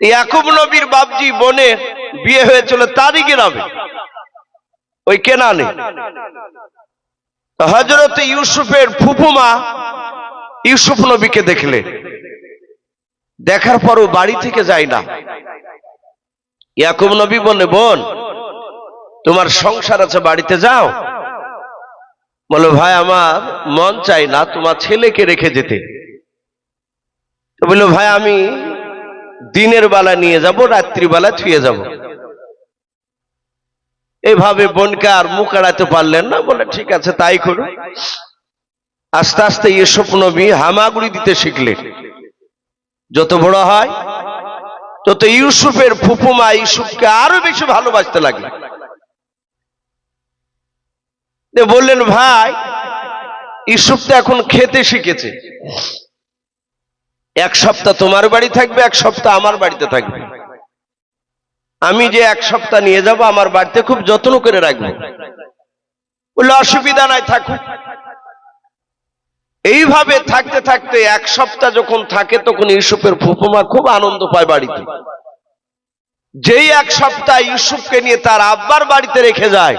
ইয়াকুব নবীর বাপজি বোনের বিয়ে হয়েছিল তারই গ্রামে ওই কেনানে। হজরত ইউসুফের ফুফুমা ইউসুফ নবীকে দেখলে। দেখার পরও বাড়ি থেকে যায় না। ইয়াকুব নবী বলে বোন, তোমার সংসার আছে, বাড়িতে যাও। বলো, ভাই, আমার মন চাই না তোমার ছেলেকে রেখে যেতে। বলল, ভাই, আমি দিনের বেলা নিয়ে যাব রাত্রিবেলা থুয়ে যাব। এভাবে বোনকে আর মুখ এড়াতে পারলেন না, বলে ঠিক আছে, তাই করুন। আস্তে আস্তে ইউসুফ নবী হামাগুড়ি দিতে শিখলেন। যত বড় হয়, তত ইউসুফের ফুফুমা ইউসুফকে আরও বেশি ভালোবাসতে লাগল বললেন, ভাই, ইউসুফ তো এখন খেতে শিখেছে। এক সপ্তাহ তোমার বাড়ি থাকবে, এক সপ্তাহ আমার বাড়িতে থাকবে। আমি যে এক সপ্তাহ নিয়ে যাব, আমার বাড়িতে খুব যত্ন করে রাখব। বললে অসুবিধা নাই থাকুক এইভাবে থাকতে থাকতে এক সপ্তাহ যখন থাকে, তখন ইউসুফের ফুফুমা খুব আনন্দ পায় বাড়িতে। যেই এক সপ্তাহ ইউসুফকে নিয়ে তার আব্বার বাড়িতে রেখে যায়,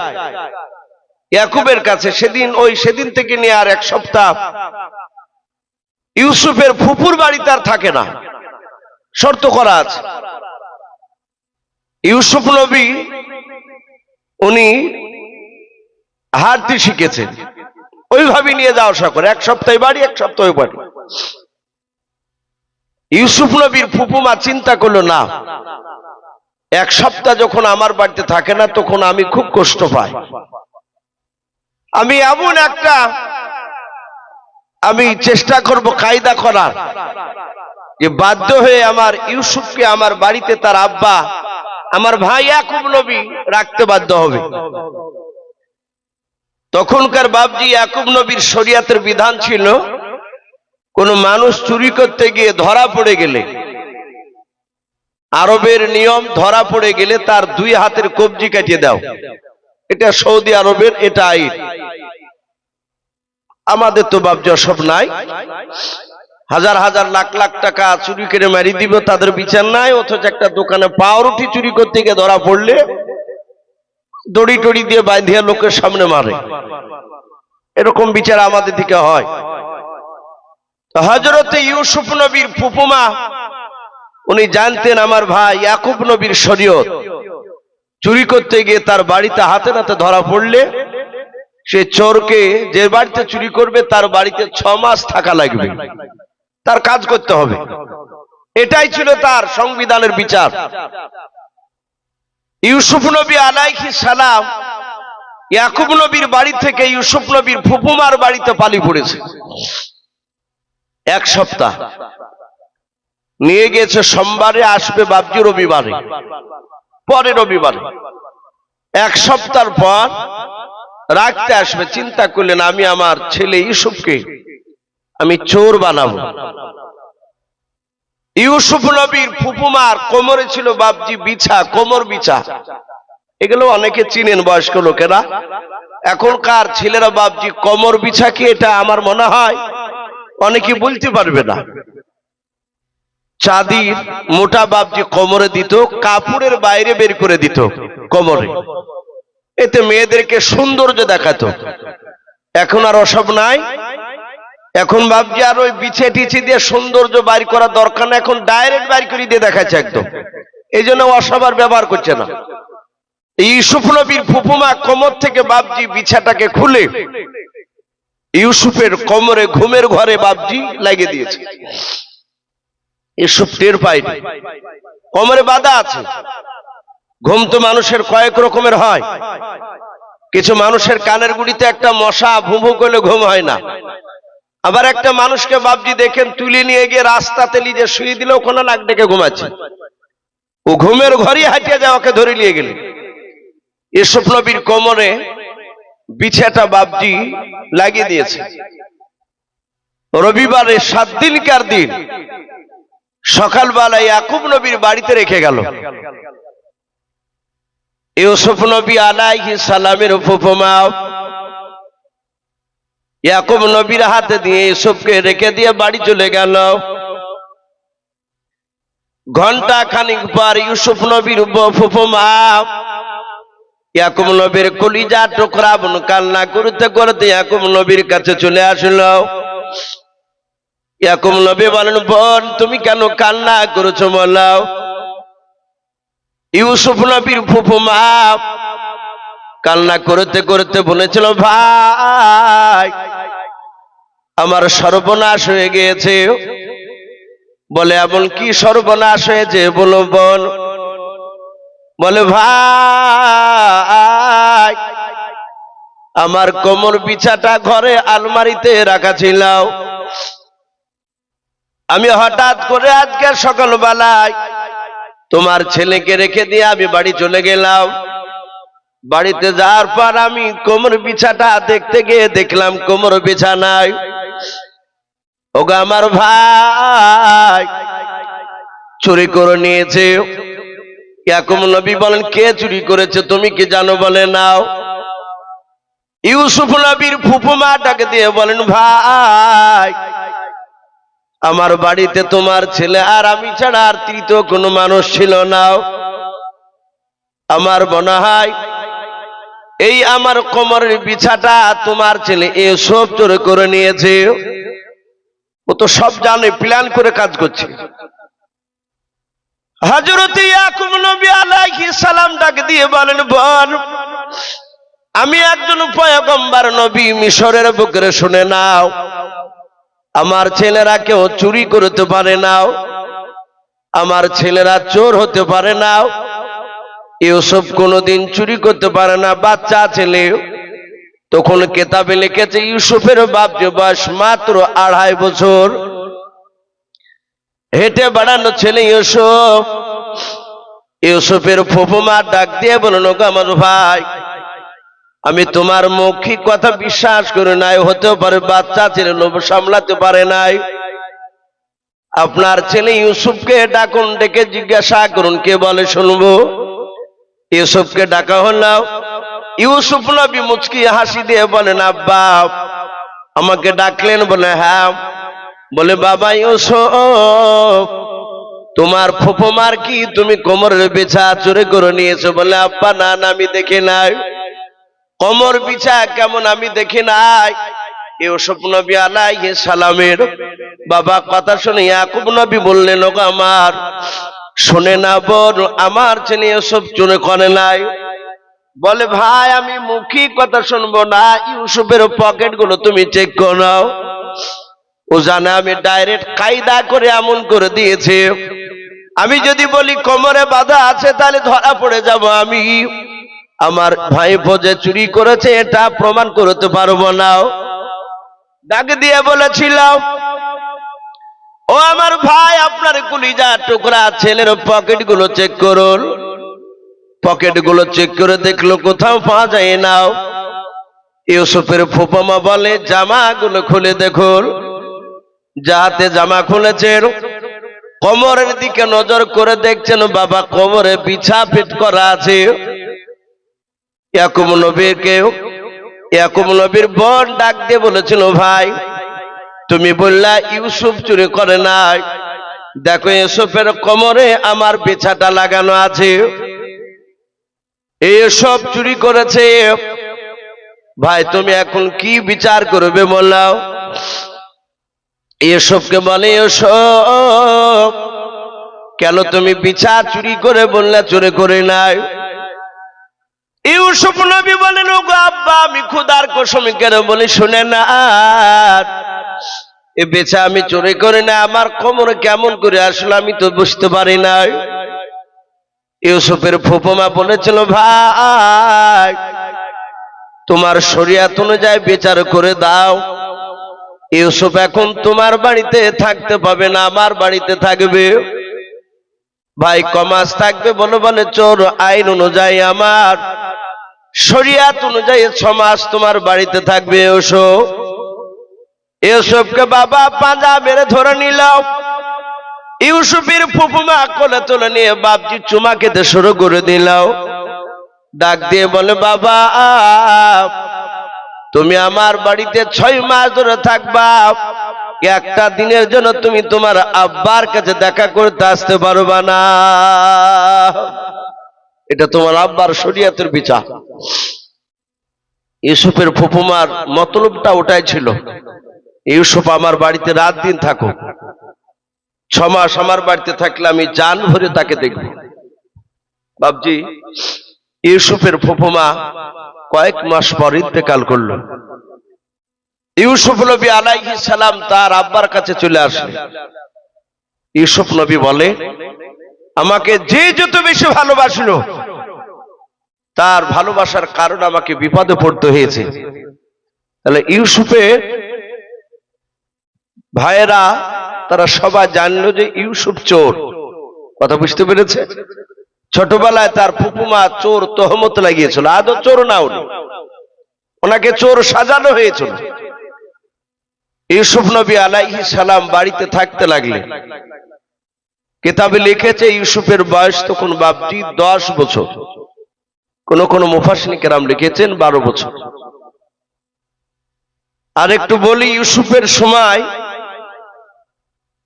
ইয়াকুবের কাছে, সেদিন, ওই সেদিন থেকে নিয়ে আর এক সপ্তাহ ইউসুফের ফুপুর বাড়িতে আর থাকে না। শর্ত করা আছে। ইউসুফ নবী, উনি হারতে শিখেছেন ওইভাবে নিয়ে যাওয়া আসা করে। এক সপ্তাহে বাড়ি, এক সপ্তাহ বাড়ি। ইউসুফ নবীর ফুপুমা চিন্তা করল, না, এক সপ্তাহ যখন আমার বাড়িতে থাকে না, তখন আমি খুব কষ্ট পাই। আমি এমন একটা আমি চেষ্টা করব কায়দা করার। যে বাধ্য হয়ে আমার ইউসুফকে আমার বাড়িতে তার আব্বা আমার ভাই ইয়াকুব নবী রাখতে বাধ্য হবে। তখনকার বাবজি ইয়াকুব নবীর শরিয়াতের বিধান ছিল কোন মানুষ চুরি করতে গিয়ে ধরা পড়ে গেলে আরবের নিয়ম ধরা পড়ে গেলে তার দুই হাতের কবজি কাটিয়ে দাও। এটা সৌদি আরবের এটা আইন। আমাদের তো বাপ সব নাই। হাজার হাজার লাখ লাখ টাকা চুরি করে মারি দিব, তাদের বিচার নাই, অথচ একটা দোকানে পাউরুটি চুরি করতে গিয়ে ধরা পড়লে দড়ি টড়ি দিয়ে বাঁধিয়া লোকের সামনে মারে। এরকম বিচার আমাদের দিকে হয়। হজরতে ইউসুফ নবীর ফুপুমা উনি জানতেন আমার ভাই ইয়াকুব নবীর শরীয়ত। চুরি করতে গিয়ে তার বাড়িতে হাতে নাতে ধরা পড়লে সে চোরকে যে বাড়িতে চুরি করবে, তার বাড়িতে ছ মাস থাকা লাগবে। তার কাজ করতে হবে। এটাই ছিল তার সংবিধানের বিচার। ইউসুফ নবী আলাইহি সালাম ইয়াকুব নবীর বাড়ি থেকে ইউসুফ নবীর ফুপুমার বাড়িতে পালি পড়েছে। এক সপ্তাহ। নিয়ে গেছে সোমবারে, আসবে বাবজি রবিবারে। পরে রবিবারে। এক সপ্তাহ পর রাখতে আসবে, চিন্তা করলেন, আমি আমার ছেলে ইউসুফকে আমি চোর বানাবো। ইউসুফ নবীর ফুপুমার কোমরে ছিল বাপজি বিছা, কোমর বিছা। এগুলো অনেকে চিনেন বয়স্ক লোকেরা। এখনকার ছেলেরা বাবজি কোমর বিছা কি এটা আমার মনে হয়? অনেকে বলতে পারবে না। চাঁদির মোটা বাপজি কোমরে দিত, কাপড়ের বাইরে বের করে দিত কোমরে। এতে মেয়েদেরকে সৌন্দর্য দেখাতো। এখন আর ওসব নাই। এখন ভাবছি আর ওই বিছে টিছে দিয়ে সৌন্দর্য বাইর করা দরকার না এখন ডাইরেক্ট বাইর করে দিয়ে দেখাচ্ছে একদম। এই জন্য অসব আর ব্যবহার করছে না। ইউসুফ নবীর ফুফুমা কোমর থেকে বাবজি বিছাটাকে খুলে ইউসুফের কোমরে, ঘুমের ঘরে বাবজি লাগিয়ে দিয়েছে। ইউসুফ টের পায়নি। কোমরে বাধা আছে। ঘুম তো মানুষের কয়েক রকমের হয়। কিছু মানুষের কানের গুড়িতে একটা মশা ভুভু করলে ঘুম হয় না। আবার একটা মানুষকে বাবজি দেখেন তুলে নিয়ে গিয়ে রাস্তাতে নিজে শুয়ে দিলে ওখানে নাক ডেকে ঘুমাচ্ছে। ও ঘুমের ঘরই হাঁটিয়ে যাওয়াকে ধরে নিয়ে গেলে। এসব নবীর কোমরে বিছাটা বাবজি লাগিয়ে দিয়েছে। রবিবারে সাত দিনকার দিন সকালবেলায় ইয়াকুব নবীর বাড়িতে রেখে গেল। ইউসুফ নবী আলাইহি সালামের উপমা। ইয়াকুব নবীর হাতে দিয়ে ইউসুফকে রেখে দিয়ে বাড়ি চলে গেল। ঘণ্টা খানিক পর ইউসুফ নবীর ফুফুমা ইয়াকুব নবীর কলিজা টুকরা বোন কান্না করতে করতে ইয়াকুব নবীর কাছে চলে আসলো। ইয়াকুব নবী বলেন, বোন, তুমি কেন কান্না করেছ বলাও ইউসুফ নবীর ফুফুমা কান্না করতে করতে বলেছিল, ভাই, আমার সর্বনাশ হয়ে গিয়েছে। বলে, এমন কি সর্বনাশ হয়েছে বলো বোন বলে, ভাই, আমার কোমর বিছাটা ঘরে আলমারিতে রাখা ছিল। আমি হঠাৎ করে আজকে সকালবেলায় তোমার ছেলেকে রেখে দিয়ে আমি বাড়ি চলে গেলাম। বাড়িতে যাওয়ার পর আমি কোমর বিছাটা দেখতে গিয়ে দেখলাম কোমর বিছানায় ওগো আমার ভাই, চুরি করে নিয়েছে। ইয়াকুব নবী বলেন, কে চুরি করেছে তুমি কি জানো বলে নাও। ইউসুফ নবীর ফুফুমাটাকে দিয়ে বলেন, ভাই আমার বাড়িতে তোমার ছেলে আর আমি ছাড়া আর তৃতীয় কোনো মানুষ ছিল না। আমার মনে হয় এই আমার কোমরের বিছাটা তোমার ছেলে এসব চোরে করে নিয়েছে। ও তো সব জানে, প্ল্যান করে কাজ করছে। আমি একজন পয়গম্বর নবী, মিশরের বুকের শুনে নাও। আমার ছেলেরা কেউ চুরি করতে পারে নাও। আমার ছেলেরা চোর হতে পারে নাও। ইউসুফ কোনোদিন চুরি করতে পারে না, বাচ্চা ছেলে। তখন কেতাবে লিখেছে, ইউসুফের বাপ যে বয়স মাত্র আড়াই বছর। হেঁটে বাড়ানো ছেলে ইউসুফ। ইউসুফের ফুফুমা ডাক দিয়ে বলুন গো আমার ভাই আমি তোমার মৌখিক কথা বিশ্বাস করি নাই? হতেও পারে বাচ্চা ছেলে লোভ সামলাতে পারে নাই। আপনার ছেলে ইউসুফকে ডাকুন ডেকে জিজ্ঞাসা করুন কে বলে শুনব? ইউসুফকে ডাকা হলো ইউসুফ নবী মুচকি হাসি দিয়ে বলেন আব্বা আমাকে ডাকলেন বলে হ্যাঁ। বলে বাবা ইউসুফ তোমার ফুফুমার কি তুমি কোমরের বেছা চুরি করে নিয়েছো? বলে আব্বা না না আমি দেখে নাই। কোমর বিছা কেমন আমি দেখি নাই। ইউসুফ নবী আলাইহিস সালামের বাবা কথা শুনে ইয়াকুব নবী বললেন, ওগো আমার, শুনে না বল আমার ছেলে এসব চুরি করে নাই। বলে, ভাই, আমি মুখী কথা শুনব না, ইউসুফের পকেটগুলো তুমি চেক করো ও জানে আমি ডাইরেক্ট কায়দা করে এমন করে দিয়েছে। আমি যদি বলি, কোমরে বাধা আছে, তাহলে ধরা পড়ে যাব আমি। আমার ভাই ভোজে চুরি করেছে, এটা প্রমাণ করতে পারব না। ডাক দিয়ে বলেছিলাম, ও আমার ভাই, আপনার কুলিজা টুকরা ছেলের পকেটগুলো চেক করুন। পকেটগুলো চেক করে দেখল কোথাও পাওয়া যায় না। ইউসুফের ফুপামা বলে জামা গুলো খুলে দেখুন। যাহাতে জামা খুলেছেন, কোমরের দিকে নজর করে দেখছেন, বাবা কোমরে বিছা ফিট করা আছে। ইয়াকুব নবীকে ইয়াকুব নবীর বোন ডাক দিয়ে বলেছিল, ভাই, তুমি বললা ইউসুফ চুরি করে নাই। দেখো ইউসুফের কোমরে আমার বিছাটা লাগানো আছে। এসব চুরি করেছে। ভাই, তুমি এখন কি বিচার করবে বললাও এসবকে বলে এসব কেন তুমি বিচার চুরি করে বললে চুরি করে নাই? ইউসুফ নবী বলেন ও গো আব্বা, আমি খুদার কসমি কেন বলি? শুনে না। এ বেচা আমি চুরি করি না, আমার কোমরে কেমন করে আসলে আমি তো বুঝতে পারি নাই। ইউসুফের ফুপমা বলেছিল, ভাই, তোমার শরিয়াত অনুযায়ী বিচার করে দাও। ইউসুফ এখন তোমার বাড়িতে থাকতে পাবে না, আমার বাড়িতে থাকবে। ভাই, কমাস থাকবে বলে বলে, চোর আইন অনুযায়ী আমার শরিয়াত অনুযায়ী ছমাস তোমার বাড়িতে থাকবে ওসো ইউসুফকে বাবা পাঁজা মেরে ধরে নিল ইউসুফের ফুফুমা কোলে তুলে নিয়ে বাপজি চুমা খেতে শুরু করে দিল ডাক দিয়ে বলে, বাবা, তুমি আমার বাড়িতে ছয় মাস ধরে থাকবা। একটা দিনের জন্য তুমি তোমার আব্বার কাছে দেখা করতে আসতে পারবা না। এটা তোমার আব্বার শরিয়াতের বিচার ইউসুফের ফুপুমার মতলবটা ওটাই ছিল। ইউসুফ, আমার বাড়িতে রাত দিন থাকুক ছ মাস আমার বাড়িতে থাকলে আমি জান ভরে তাকে দেখব। বাবজি ইউসুফের ফুপুমা কয়েক মাস পর ইন্তেকাল করল। ইউসুফ নবী আলাইহি সালাম তার আব্বার কাছে চলে আসলে ইউসুফ নবী বলে আমাকে যে যত বেশি ভালোবাসলো, তার ভালোবাসার কারণ আমাকে বিপদে পড়তে হয়েছে। তাহলে ইউসুফে ভাইয়েরা, তারা সবাই জানলো যে ইউসুফ চোর। কথা বুঝতে পেরেছে? ছোটবেলায় তার ফুপুমা চোর তহমত লাগিয়েছিল, আদৌ চোর না উনি। ওনাকে চোর সাজানো হয়েছিল। ইউসুফ নবী আলাইহি সালাম বাড়িতে থাকতে লাগলেন। কিতাবে লিখেছে ইউসুফের বয়স তখন বাপটি দশ বছর। কোন কোন মুফাসনি কেরাম লিখেছেন বারো বছর। আর একটু বলি, ইউসুফের সময়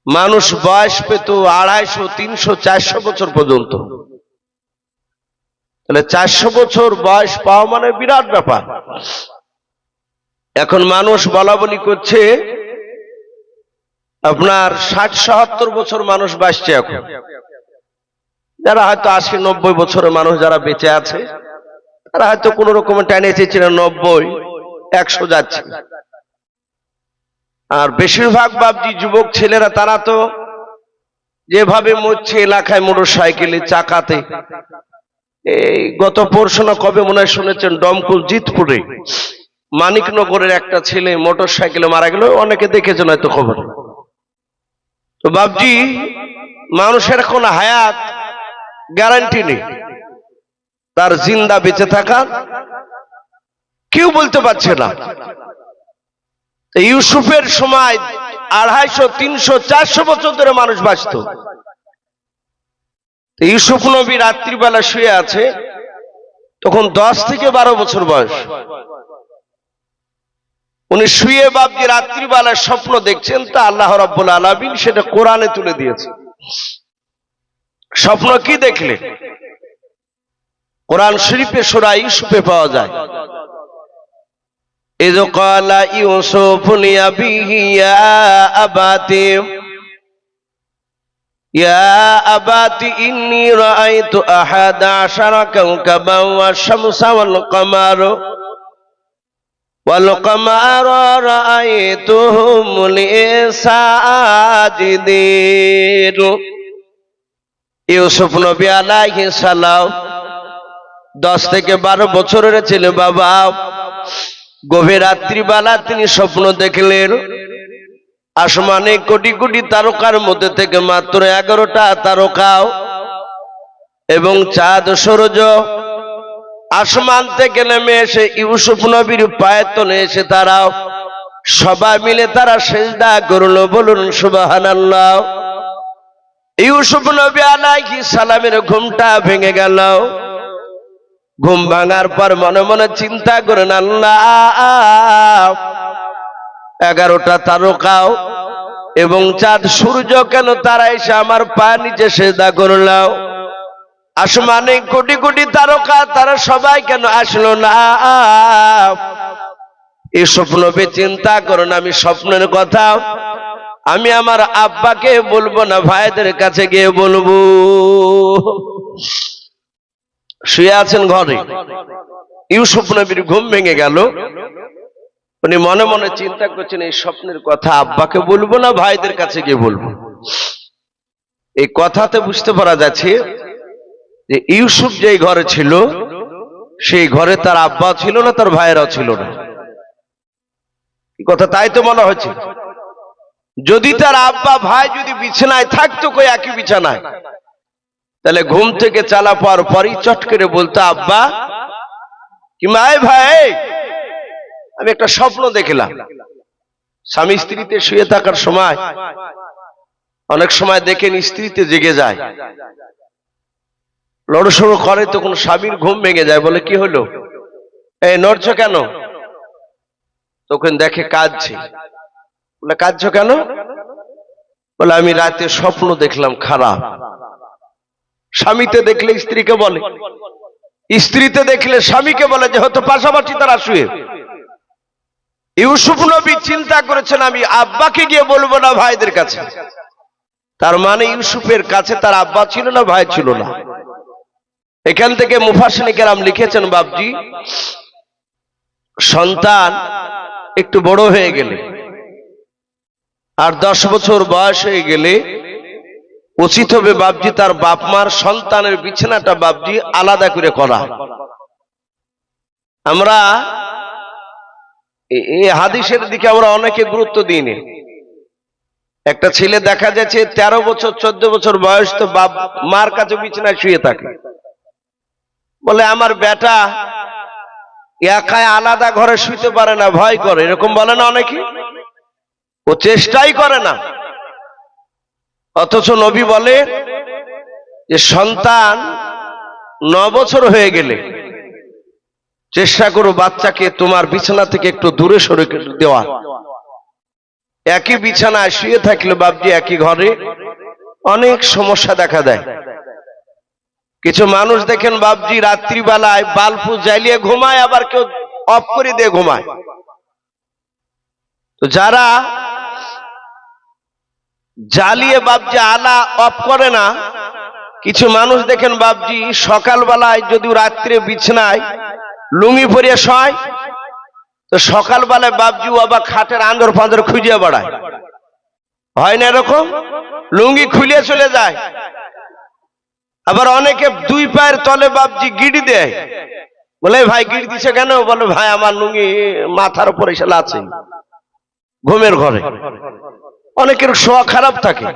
মানুষ বয়স পেত আড়াইশো, তিনশো, চারশো বছর পর্যন্ত। তাহলে চারশো বছর বয়স পাওয়া মানে বিরাট ব্যাপার। এখন মানুষ বলা বলি করছে আপনার ষাট, সাহাত্তর বছর মানুষ বাঁচছে এখন। যারা হয়তো আশি নব্বই বছরের মানুষ যারা বেঁচে আছে, তারা হয়তো কোন রকমে টেনে চেয়েছিল নব্বই, একশো যাচ্ছে। আর বেশিরভাগ বাবজি যুবক ছেলেরা, তারা তো যেভাবে মরছে এলাকায় মোটর সাইকেলে চাকাতে, এই গত পরশোনা কবে মনে হয় শুনেছেন, ডমকুল জিতপুরে, মানিকনগরের একটা ছেলে মোটর সাইকেলে মারা গেল, অনেকে দেখেছেন হয়তো খবর। তো বাবজি মানুষের কোন হায়াত গ্যারান্টি নেই। তার জিন্দা বেঁচে থাকা কেউ বলতে পারছে না। ইউসুফের সময় আড়াইশো, তিনশো, চারশো বছর ধরে মানুষ বাঁচত। ইউসুফ নবী রাত্রিবেলা শুয়ে আছে, তখন দশ থেকে বারো বছর বয়স। উনি শুয়ে বাবজি রাত্রিবেলায় স্বপ্ন দেখছেন তা আল্লাহ রব্বুল আলমিন সেটা কোরআনে তুলে দিয়েছে স্বপ্ন কি দেখলে কোরআন শরীফে সোরা ইউসুফে পাওয়া যায় إذ قال يوسف لأبيه يا أبات يا أبات إني رأيت أحد عشر كوكبا والشمس والقمر والقمر رأيتهم لي ساجدين ইউসুফ নবী আলাইহিস সালাম দশ থেকে বারো বছরের ছেলে বাবা গভীর রাত্রিবেলা তিনি স্বপ্ন দেখলেন আসমানে কোটি কোটি তারকার মধ্যে থেকে মাত্র এগারোটা তারকাও এবং চাঁদ সূর্য আসমান থেকে নেমে এসে ইউসুফ নবীর পায়ের তলে এসে তারাও সবাই মিলে তারা সেজদা করল, বলুন সুবাহান আল্লাহ ইউসুফ নবী আলাইহিস সালামের ঘুমটা ভেঙে গেল। ঘুম ভাঙার পর মনে মনে চিন্তা করেন, আল্লাহ, এগারোটা তারকাও এবং চাঁদ সূর্য কেন তারা এসে আমার পা নিচে সেজদা করলাও আসমানে কোটি কোটি তারকা, তারা সবাই কেন আসলো না? এই স্বপ্ন চিন্তা করুন আমি স্বপ্নের কথা। আমি আমার আব্বাকে বলব না, ভাইদের কাছে গিয়ে বলব। শুয়ে আছেন ঘরে। ইউসুফ নবীর ঘুম ভেঙে গেল। উনি মনে মনে চিন্তা করছেন, এই স্বপ্নের কথা আব্বাকে বলব না, ভাইদের কাছে গিয়ে বলব। এই কথাতে বুঝতে পারা যাচ্ছে যে ইউসুফ যেই ঘরে ছিল, সেই ঘরে তার আব্বা ছিল না, তার ভাইয়েরাও ছিল না। কথা? তাই তো মনে হচ্ছে যদি তার আব্বা ভাই যদি বিছানায় থাকতো, কই একই বিছানায়? তাহলে ঘুম থেকে চালা পাওয়ার পরই চট করে বলতো, আব্বা, কি মায় ভাই আমি একটা স্বপ্ন দেখলাম। স্বামী স্ত্রীতে শুয়ে থাকার সময়, অনেক সময় দেখেন স্ত্রীতে জেগে যায়। লড়সড়ো করে তখন স্বামীর ঘুম ভেঙে যায়, বলে কি হলো? এই নড়ছ কেন? তখন দেখে কাঁদছে। বলে, কাঁদছো কেন? বলে, আমি রাতে স্বপ্ন দেখলাম খারাপ। স্বামীতে দেখলে স্ত্রীকে বলে। স্ত্রীতে দেখলে স্বামীকে বলে যে, হয়তো পাশাপাশি তারা শুয়ে। ইউসুফ নবী চিন্তা করেছেন, আমি আব্বাকে গিয়ে বলব না ভাইদের কাছে। তার মানে ইউসুফের কাছে তার আব্বা ছিল না, ভাই ছিল না। এখান থেকে মুফাসিনী কেরাম লিখেছেন বাবজি সন্তান একটু বড় হয়ে গেলে, আর দশ বছর বয়স হয়ে গেলে উচিত হবে বাবজি তার বাপ মার সন্তানের বিছানাটা বাবজি আলাদা করে করা। আমরা এই হাদিসের দিকে আমরা অনেকে গুরুত্ব দিইনি। একটা ছেলে দেখা যাচ্ছে তেরো বছর, চোদ্দ বছর বয়স তো বাপ মার কাছে বিছানায় শুয়ে থাকে। বলে, আমার বেটা একাই আলাদা ঘরে শুইতে পারে না, ভয় করে। এরকম বলে না অনেকে? ও চেষ্টাই করে না। অথচ নবী বলে যে, সন্তান ন বছর হয়ে গেলে চেষ্টা করো বাচ্চাকে তোমার বিছানা থেকে একটু দূরে সরে দেওয়া। একই বিছানায় শুয়ে থাকলে বাপজি একই ঘরে অনেক সমস্যা দেখা দেয়। কিছু মানুষ দেখেন বাবজি রাত্রিবেলায় বাল্বু জ্বালিয়ে ঘুমায়, আবার কেউ অফ করে দিয়ে ঘুমায়। তো যারা জ্বালিয়ে বাবজি আলা অফ করে না, কিছু মানুষ দেখেন বাবজি সকালবেলায় যদি রাত্রে বিছনায় লুঙ্গি পরিয়ে শয়, তো সকালবেলায় বাবজি আবার খাটের আন্দর ফাঁদর খুঁজিয়ে বেড়ায়। হয় না এরকম? লুঙ্গি খুলিয়ে চলে যায়। আবার অনেকে দুই পায়ের তলে বাবজি গিড়ি দেয়। বলে, ভাই, গিড়ি দিছে কেন? বলে, ভাই, আমার লুঙ্গি মাথার উপরে এসে আছে ঘুমের ঘরে। অনেকের শোয়া খারাপ থাকে।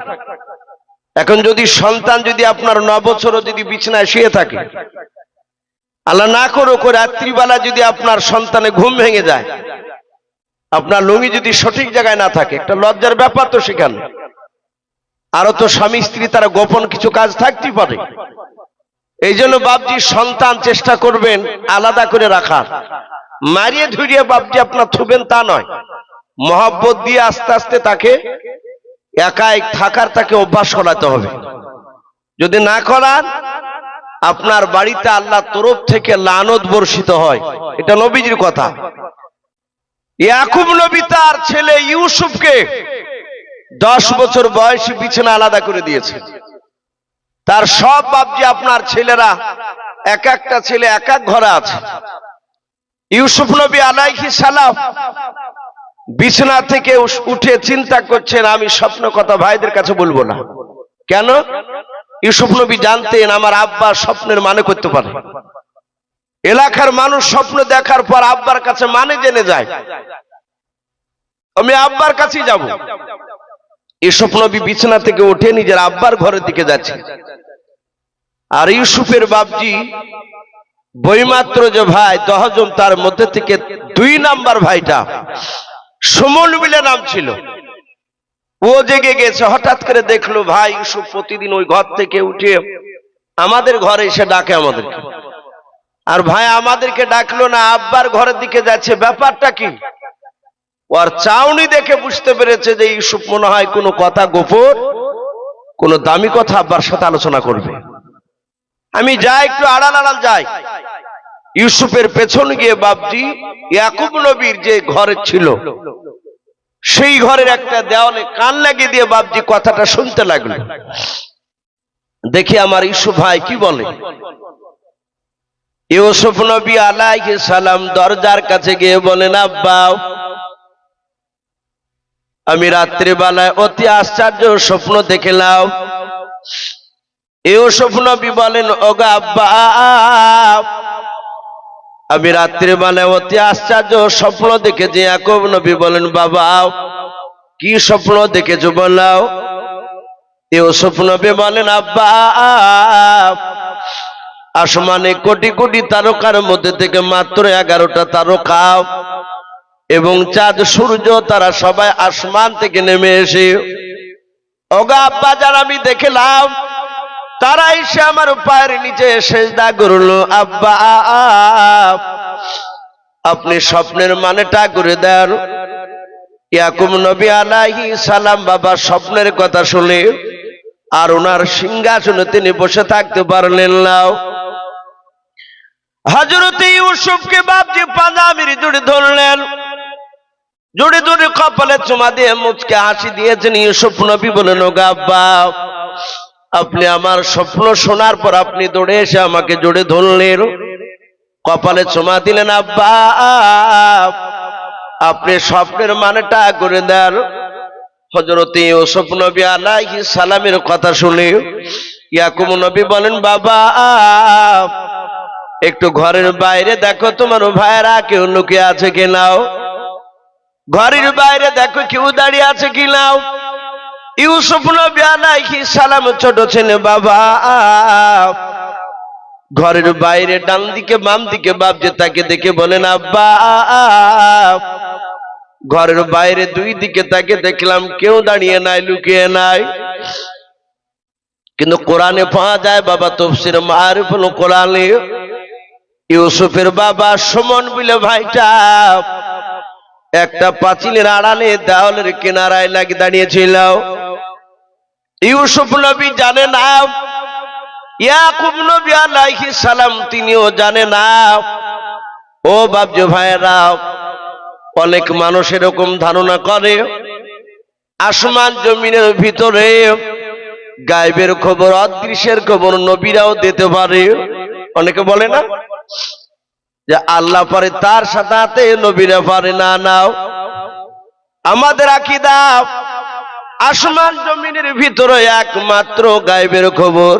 এখন যদি সন্তান যদি আপনার ন বছরও যদি বিছানায় শুয়ে থাকে, আল্লাহ না করো করে রাত্রিবেলা যদি আপনার সন্তানে ঘুম ভেঙে যায়, আপনার লুঙ্গি যদি সঠিক জায়গায় না থাকে, একটা লজ্জার ব্যাপার তো সেখানে। আরও তো স্বামী স্ত্রী, তারা গোপন কিছু কাজ থাকতেই পারে। এই জন্য বাপজি সন্তান চেষ্টা করবেন আলাদা করে রাখার। মারিয়ে ধরিয়ে বাপজি আপনার থুবেন তা নয়। মহাব্বত দিয়ে আস্তে আস্তে তাকে একাই থাকার তাকে অভ্যাস করাতে হবে। যদি না করান আপনার বাড়িতে আল্লাহ তরফ থেকে লানত বর্ষিত হয়। এটা নবীজির কথা। ইয়াকুব নবী তার ছেলে ইউসুফকে দশ বছর বয়সী বিছানা আলাদা করে দিয়েছে। তার সব বাপজি আপনার ছেলেরা, এক একটা ছেলে, এক এক ঘরে আছে। ইউসুফ নবী আলাইহি সালাম বিছানা থেকে উঠে চিন্তা করছেন, আমি স্বপ্ন কথা ভাইদের কাছে বলব না। কেন? ইউসুফ নবী জানতেন, আমার আব্বা স্বপ্নের মানে করতে পারে। এলাকার মানুষ স্বপ্ন দেখার পর আব্বার কাছে মানে জেনে যায়। আমি আব্বার কাছেই যাব। ইউসুফ নবী বিছানা থেকে উঠে নিজের আব্বার ঘরের দিকে যাচ্ছে। আর ইউসুফের বাপজি বইমাত্র যে ভাই দহজন তার মধ্যে থেকে দুই নাম্বার ভাইটা। সুমন মিলে নাম ছিল। ও জেগে গেছে, হঠাৎ করে দেখল, ভাই, ইউসুফ প্রতিদিন ওই ঘর থেকে উঠে আমাদের ঘরে এসে ডাকে আমাদেরকে। আর ভাই, আমাদেরকে ডাকলো না, আব্বার ঘরের দিকে যাচ্ছে। ব্যাপারটা কি? ওর চাউনি দেখে বুঝতে পেরেছে যে ইউসুফ মনে হয় কোনো কথা গোপন, কোনো দামি কথা আব্বার সাথে আলোচনা করবে। আমি যাই, একটু আড়াল আড়াল যাই। ইউসুফের পেছন গিয়ে বাবজি ইয়াকুব নবীর যে ঘরে ছিল, সেই ঘরের একটা দেওয়ালে কান লাগিয়ে দিয়ে বাবজি কথাটা শুনতে লাগল। দেখি আমার ইউসুফ ভাই কি বলে। ইউসুফ নবী আলাইহি সালাম দরজার কাছে গিয়ে বলেন আব্বা আমি রাত্রিবেলায় অতি আশ্চর্য স্বপ্ন দেখলাম। ইউসুফ নবী বলেন, ওগা আব্বা, আমি রাত্রিবেলায় অতি আশ্চর্য স্বপ্ন দেখেছি। ইয়াকুব নবী বলেন, বাবা, কি স্বপ্ন দেখেছ বলাও স্বপ্ন বি বলেন, আব্বা, আসমানে কোটি কোটি তারকার মধ্যে থেকে মাত্র এগারোটা তারকা এবং চাঁদ, সূর্য, তারা সবাই আসমান থেকে নেমে এসে অগা আব্বা, যারা আমি দেখলাম, তারা এসে আমার পায়ের নিচে সেজদা করল। আব্বা, আপনি স্বপ্নের মানেটা করে দেন। ইয়াকুম নবী আলাহি সালাম বাবা স্বপ্নের কথা শুনে আর ওনার সিংহাসনে তিনি বসে থাকতে পারলেন না। হজরত ইউসুফকে বাপজি পাঞ্জাবির জুড়ে ধরলেন। জুড়ে জুড়ে কপালে চুমা দিয়ে মুচকে হাসি দিয়েছেন ইউসুফ নবী বলেন ও আব্বা, আপনি আমার স্বপ্ন শোনার পর আপনি দৌড়ে এসে আমাকে জুড়ে ধরলেন। কপালে চুমা দিলেন, আব্বা, আপনি স্বপ্নের মানেটা করে দেন। হজরত ইউসুফ নবী আলাইহিস সালামের কথা শুনে ইয়াকুব নবী বলেন, বাবা, একটু ঘরের বাইরে দেখো, তোমার ভাইয়েরা কেউ লুকিয়ে আছে কি নাও ঘরের বাইরে দেখো কেউ দাঁড়িয়ে আছে কি নাও? ইউসুফ আলাইহিস সালাম ছোট ছেলে বাবা। ঘরের বাইরে ডান দিকে বাম দিকে বাপ যে তাকে দেখে বলেন, আব্বা, ঘরের বাইরে দুই দিকে তাকে দেখলাম কেউ দাঁড়িয়ে নাই, লুকিয়ে নাই। কিন্তু কোরআনে পাওয়া যায়, বাবা তফসির মারিফুল কোরআনে ইউসুফের বাবা সুমন বিলে, ভাইটা একটা পাঁচিলের আড়ালে দেওয়ালের কিনারায় লাগি দাঁড়িয়েছিল। ইউসুফ নবী জানে না, ইয়াকুব নবী আলাইহিস সালাম তিনিও জানে না। ও বাবজু ভাইয়েরা, অনেক মানুষ এরকম ধারণা করে, আসমান জমিনের ভিতরে গায়েবের খবর, অদৃশ্যের খবর নবীরাও দিতে পারে। অনেকে বলে না? যে আল্লাহ পারে তার সাথে নবীরা পারে না নাও। আমাদের আকিদা, আসমান জমিনের ভিতরে একমাত্র গায়েবের খবর।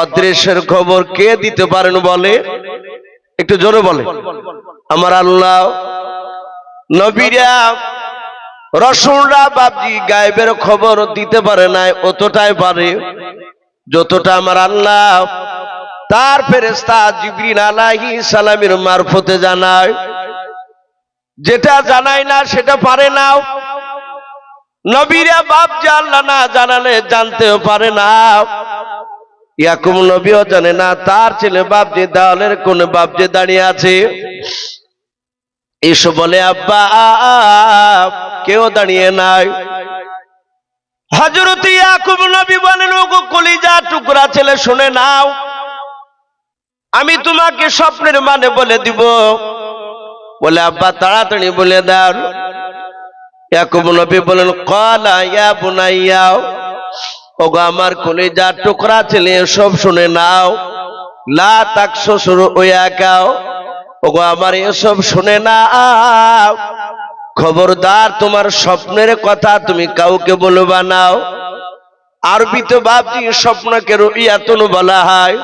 অদৃশ্যের খবর কে দিতে পারেন বলে? একটু জোরে বলে। আমার আল্লাহ, নবীরা, রসুলরা বাবজি গায়েবের খবর দিতে পারে নাই, অতটাই পারে। যতটা আমার আল্লাহ তার ফেরেস্তা জিবরিন আলাহি সালামের মারফতে জানায়। যেটা জানায় না, সেটা পারে না। নবীরা বাপ আল্লাহ না জানালে জানতেও পারে না। ইয়াকুম নবীও জানে না, তার ছেলে বাপ যে দেওয়ালের কোন বাপ যে দাঁড়িয়ে আছে। এসো বলে, আব্বা, কেউ দাঁড়িয়ে নাই। হজরত ইয়াকুব নবী বলেন কলিজা টুকরা ছেলে, শুনে নাও। আমি তোমাকে স্বপ্নের মানে বলে দিব। বলে, আব্বা, তাড়াতাড়ি বলে দাও। ইয়াকুব নবী বলেন, কলা ইয়া বুনাইয়াও ওগো, আমার কলিজা টুকরা ছেলে, সব শুনে নাও। লা তাক শ্বশুর ওয়া গাও ওগো, আমার এসব শুনে না খবরদার, তোমার স্বপ্নের কথা তুমি কাউকে বলবা নাও আরবিতে বাপজি স্বপ্নকে রুইয়াতুন বলা হয়।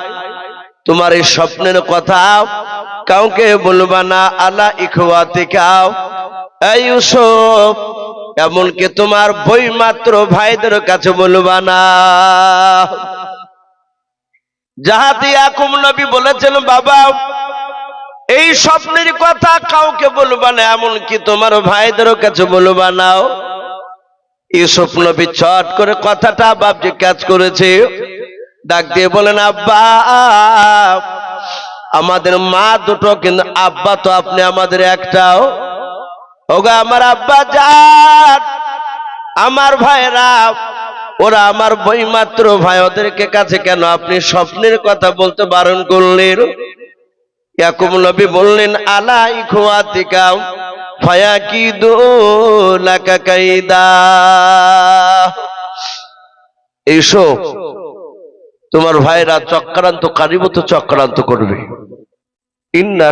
তোমার এই স্বপ্নের কথা কাউকে বলবা না, আলা ইখওয়াতে খাও এই ইউসুফ, এমনকি তোমার বই মাত্র ভাইদের কাছে বলবা না। যাহাতে ইয়াকুব নবী বলেছেন, বাবা, এই স্বপ্নের কথা কাউকে বলবা না, এমনকি তোমার ভাইদেরও কাছে বলবা নাও এই স্বপ্ন চট করে কথাটা বাপজি কাজ করেছে। ডাক দিয়ে বলেন, আব্বা, আমাদের মা দুটো কিন্তু আব্বা তো আপনি আমাদের একটাও। ওগা আমার আব্বা যান আমার ভাইরা, ওরা আমার বইমাত্র ভাই, ওদেরকে কাছে কেন আপনি স্বপ্নের কথা বলতে বারণ করলেন? ইয়াকুব নবী বললেন, আলাই আলা ইখওয়াতিকা ফায়াকিদু লাকা কাইদা। এসো তোমার ভাইরা চক্রান্ত, কারিমত চক্রান্ত করবে। ইন্না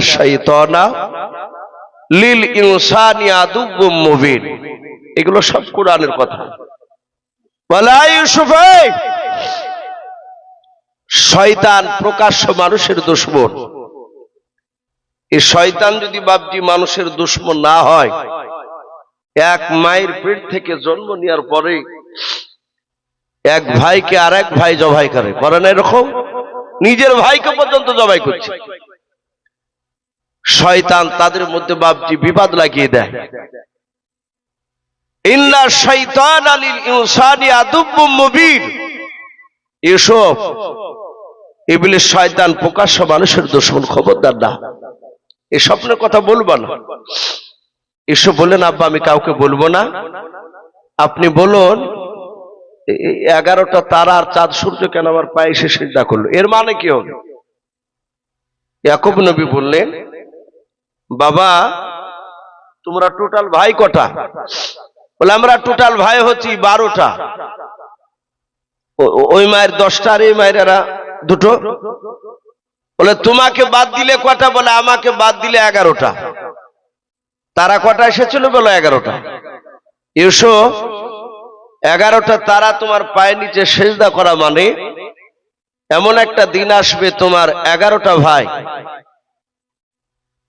লিল ইনসানি মুবিন। এগুলো সব কোরআনের কথা। শয়তান প্রকাশ্য মানুষের দুশ্মন। এই শয়তান যদি বাপজি মানুষের দুশ্মন না হয়, এক মায়ের পেট থেকে জন্ম নেওয়ার পরে এক ভাইকে আর এক ভাই জবাই করে। করে না এরকম? নিজের ভাইকে পর্যন্ত জবাই করছে। শয়তান তাদের মধ্যে বাপজি বিবাদ লাগিয়ে দেয়। ইন্না শৈতান আলিল ইনসানি আদুব্বুম মুবিন। এসব ইবলিস শয়তান প্রকাশ্য মানুষের দুশ্মন, খবরদার না। এই স্বপ্নের কথা বলবা না। ইসু বললেন, আব্বা, আমি কাউকে বলব না। আপনি বলুন এ- এগারোটা তারা আর চাঁদ, সূর্য কেন আমার পায়ে এসে সিদ্ধা করল? এর মানে কি হলো? ইয়াকুব নবী বললেন, বাবা, তোমরা টোটাল ভাই কটা? বলে, আমরা টোটাল ভাই হচ্ছি বারোটা। ওই মায়ের দশটা আর এই মায়ের এরা দুটো? বলে, তোমাকে বাদ দিলে কটা? বলে, আমাকে বাদ দিলে এগারোটা। তারা কটা এসেছিল? বলো, এগারোটা। এসো এগারোটা তারা তোমার পায়ের নিচে সেজদা করা মানে এমন একটা দিন আসবে তোমার এগারোটা ভাই।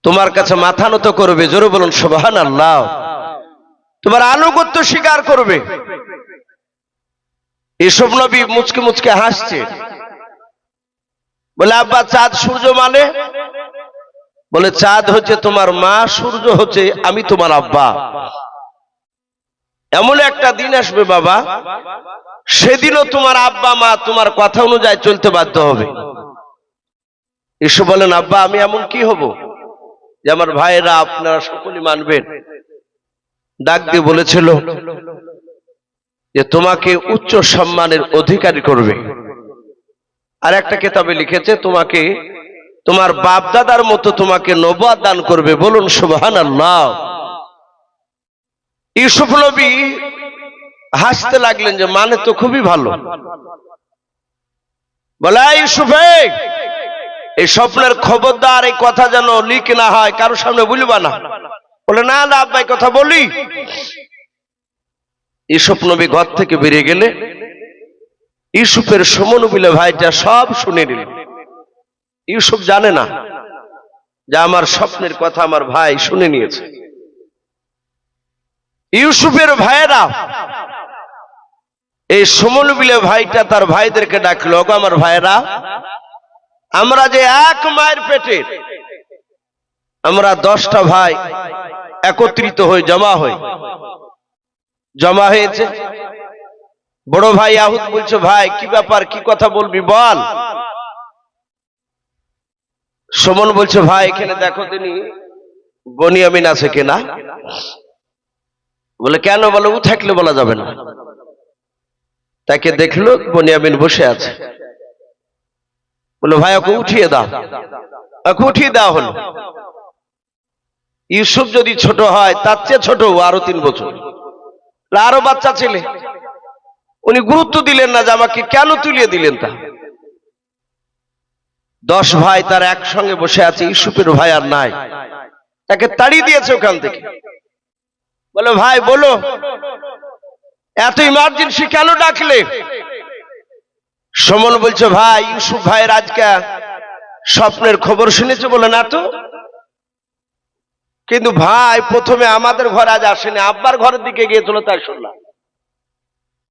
তোমার কাছে মাথা নত করবে, জোরে বলুন সোবাহান আল্লাহ তোমার আনুগত্য স্বীকার করবে। এসব নবী মুচকে মুচকে হাসছে। বলে, আব্বা, চাঁদ সূর্য মানে? বলে, চাঁদ হচ্ছে তোমার মা, সূর্য হচ্ছে আমি তোমার আব্বা। এমন একটা দিন আসবে বাবা, সেদিনও তোমার আব্বা, মা তোমার কথা অনুযায়ী চলতে বাধ্য হবে। এসে বলেন, আব্বা, আমি এমন কি হব যে আমার ভাইয়েরা আপনারা সকলে মানবেন? ডাক দিয়ে বলেছিল যে তোমাকে উচ্চ সম্মানের অধিকারী করবে। আর একটা কেতাবে লিখেছে, তোমাকে, তোমার বাপ দাদার মতো তোমাকে নবাদ দান করবে। বলুন সুবহান আল্লাহ ইউসুফ নবী হাসতে লাগলেন যে মানে তো খুবই ভালো। বলে ইউসুফে এই স্বপ্নের খবরদার এই কথা যেন লিক না হয়, কারোর সামনে বলবা না। বলে, না না, আব্বাই, কথা বলি। ইউসুফ নবী ঘর থেকে বেরিয়ে গেলে ইউসুফের সমনবিলে ভাইটা সব শুনে নিল। ইউসুফ জানে না যে, আমার স্বপ্নের কথা আমার ভাই শুনে নিয়েছে। ইউসুফের ভাইয়েরা, এই সমনবিলে ভাইটা তার ভাইদেরকে ডাকলো, "ওগো আমার ভাইয়েরা, আমরা যে এক মায়ের পেটে, আমরা দশটা ভাই একত্রিত হয়ে জমা হই। জমা হয়েছে। বড় ভাই আহুত বলছে, ভাই, কি ব্যাপার, কি কথা বলবি, বল। সুমন বলছে, ভাই, এখানে দেখো তিনি বনিয়ামিন আছে কিনা? বলে, কেন বলে? ও থাকলে বলা যাবে না। তাকে দেখল, বনিয়ামিন বসে আছে। বলে, ভাই, ওকে উঠিয়ে দাও। ওকে উঠিয়ে দেওয়া হলো। ইউসুফ যদি ছোট হয়, তার চেয়ে ছোট আরও তিন বছর। আরও বাচ্চা ছেলে। উনি গুরুত্ব দিলেন না যে আমাকে কেন তুলিয়ে দিলেন তা। দশ ভাই তার একসঙ্গে বসে আছে, ইউসুফের ভাই আর নাই। তাকে তাড়িয়ে দিয়েছে ওখান থেকে। বলে, ভাই, বলো, এত ইমার্জেন্সি কেন ডাকলে? সমন বলছে, ভাই, ইউসুফ ভাই আজকে স্বপ্নের খবর শুনেছে বলে না তো? কিন্তু ভাই, প্রথমে আমাদের ঘর আজ আসেনি, আব্বার ঘরের দিকে গিয়েছিল তাই শুনলাম।